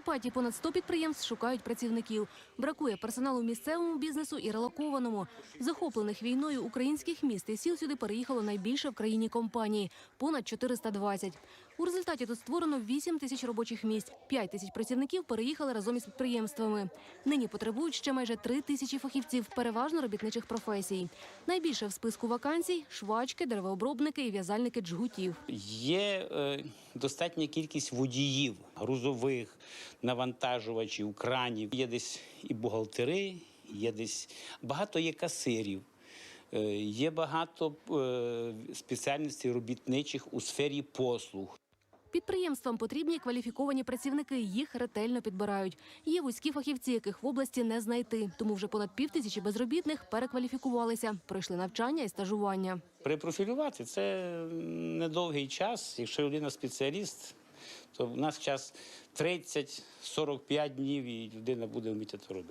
Закарпатті понад 100 підприємств шукають працівників. Бракує персоналу місцевому бізнесу і релокованому. Захоплених війною українських міст і сіл сюди переїхало найбільше в країні компанії – понад 420. У результаті тут створено 8 тисяч робочих місць. 5 тисяч працівників переїхали разом із підприємствами. Нині потребують ще майже 3 тисячі фахівців, переважно робітничих професій. Найбільше в списку вакансій – швачки, деревообробники і в'язальники джгутів. Є е, достатня кількість водіїв, грузових, навантажувачів, кранів. Є десь і бухгалтери, є десь багато є касирів. Е, Є багато е, спеціальностей робітничих у сфері послуг. Підприємствам потрібні кваліфіковані працівники. Їх ретельно підбирають. Є вузькі фахівці, яких в області не знайти. Тому вже понад півтисячі безробітних перекваліфікувалися, пройшли навчання і стажування. Перепрофілювати це недовгий час. Якщо людина спеціаліст, то в нас час 30-45 днів, і людина буде вміти це робити.